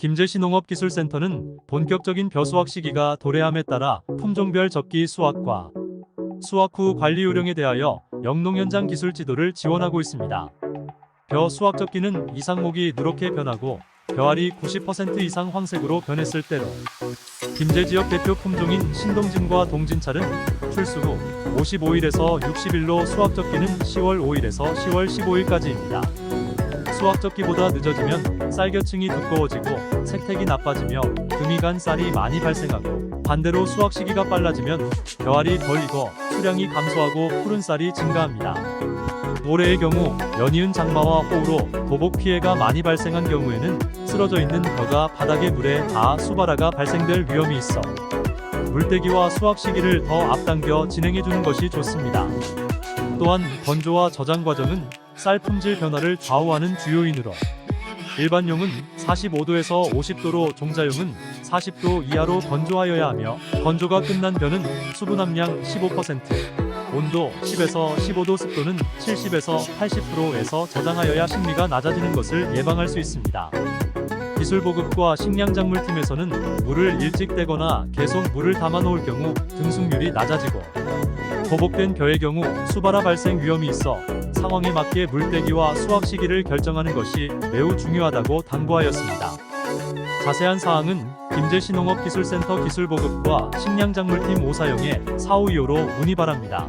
김제시 농업기술센터는 본격적인 벼수확 시기가 도래함에 따라 품종별 적기 수확과 수확 후 관리 요령에 대하여 영농 현장 기술 지도를 지원하고 있습니다. 벼 수확 적기는 이상목이 누렇게 변하고 벼알이 90% 이상 황색으로 변했을 때로 김제 지역 대표 품종인 신동진과 동진찰은 출수 후 55일에서 60일로 수확 적기는 10월 5일에서 10월 15일까지입니다. 수확 적기보다 늦어지면 쌀겨층이 두꺼워지고 색택이 나빠지며 금이 간 쌀이 많이 발생하고 반대로 수확 시기가 빨라지면 벼알이 덜 익어 수량이 감소하고 푸른 쌀이 증가합니다. 올해의 경우 연이은 장마와 호우로 도복 피해가 많이 발생한 경우에는 쓰러져 있는 벼가 바닥의 물에 닿아 수발화가 발생될 위험이 있어 물때기와 수확 시기를 더 앞당겨 진행해 주는 것이 좋습니다. 또한 건조와 저장 과정은 쌀 품질 변화를 좌우하는 주요인으로 일반용은 45도에서 50도로 종자용은 40도 이하로 건조하여야 하며 건조가 끝난 벼는 수분 함량 15% 온도 10에서 15도 습도는 70에서 80%에서 저장하여야 식미가 낮아지는 것을 예방할 수 있습니다. 기술 보급과 식량작물팀에서는 물을 일찍 떼거나 계속 물을 담아 놓을 경우 등숙률이 낮아지고 보복된 벼의 경우 수발화 발생 위험이 있어 상황에 맞게 물떼기와 수확 시기를 결정하는 것이 매우 중요하다고 당부하였습니다. 자세한 사항은 김제시 농업기술센터 기술보급과 식량작물팀 오사영에 4525로 문의 바랍니다.